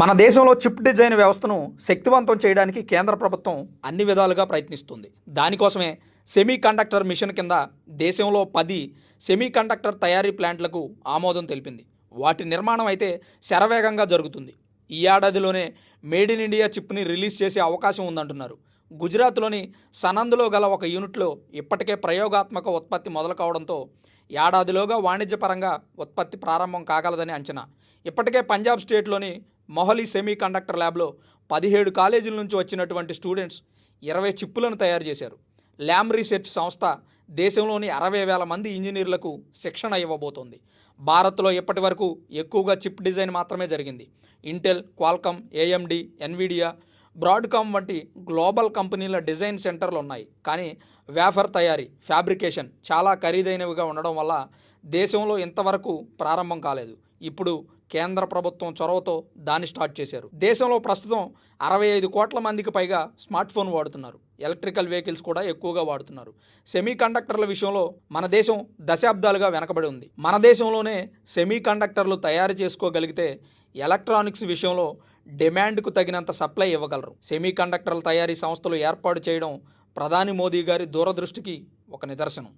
మన దేశంలో chip design వ్యవస్థను శక్తివంతం చేయడానికి కేంద్ర ప్రభుత్వం అన్ని విధాలుగా ప్రయత్నిస్తుంది. దానికోసమే సెమీ కండక్టర్ మిషన్ కింద దేశంలో పది సెమీ కండక్టర్ తయారీ ప్లాంట్లకు ఆమోదం తెలిపింది. వాటి నిర్మాణం అయితే శరవేగంగా జరుగుతుంది. ఈ ఏడాదిలోనే మేడ్ ఇన్ ఇండియా చిప్ని రిలీజ్ చేసే అవకాశం ఉందంటున్నారు. గుజరాత్లోని సనంద్లో గల ఒక యూనిట్లో ఇప్పటికే ప్రయోగాత్మక ఉత్పత్తి మొదలు కావడంతో ఏడాదిలోగా వాణిజ్యపరంగా ఉత్పత్తి ప్రారంభం కాగలదని అంచనా. ఇప్పటికే పంజాబ్ స్టేట్లోని మొహలీ సెమీ కండక్టర్ ల్యాబ్లో పదిహేడు కాలేజీల నుంచి వచ్చినటువంటి స్టూడెంట్స్ ఇరవై చిప్పులను తయారు చేశారు. ల్యామ్ రీసెర్చ్ సంస్థ దేశంలోని అరవై వేల మంది ఇంజనీర్లకు శిక్షణ ఇవ్వబోతోంది. భారత్లో ఇప్పటి వరకు ఎక్కువగా చిప్ డిజైన్ మాత్రమే జరిగింది. Intel Qualcomm AMD Nvidia Broadcom వంటి గ్లోబల్ కంపెనీల డిజైన్ సెంటర్లు ఉన్నాయి. కానీ వేఫర్ తయారీ ఫ్యాబ్రికేషన్ చాలా ఖరీదైనవిగా ఉండడం వల్ల దేశంలో ఇంతవరకు ప్రారంభం కాలేదు. ఇప్పుడు కేంద్ర ప్రభుత్వం చొరవతో దాన్ని స్టార్ట్ చేశారు. దేశంలో ప్రస్తుతం అరవై ఐదు కోట్ల మందికి పైగా స్మార్ట్ ఫోన్ వాడుతున్నారు. ఎలక్ట్రికల్ వెహికల్స్ కూడా ఎక్కువగా వాడుతున్నారు. సెమీ కండక్టర్ల విషయంలో మన దేశం దశాబ్దాలుగా వెనకబడి ఉంది. మన దేశంలోనే సెమీ కండక్టర్లు తయారు చేసుకోగలిగితే ఎలక్ట్రానిక్స్ విషయంలో డిమాండ్కు తగినంత సప్లై ఇవ్వగలరు. సెమీ కండక్టర్ల తయారీ సంస్థలు ఏర్పాటు చేయడం ప్రధాని మోదీ గారి దూరదృష్టికి ఒక నిదర్శనం.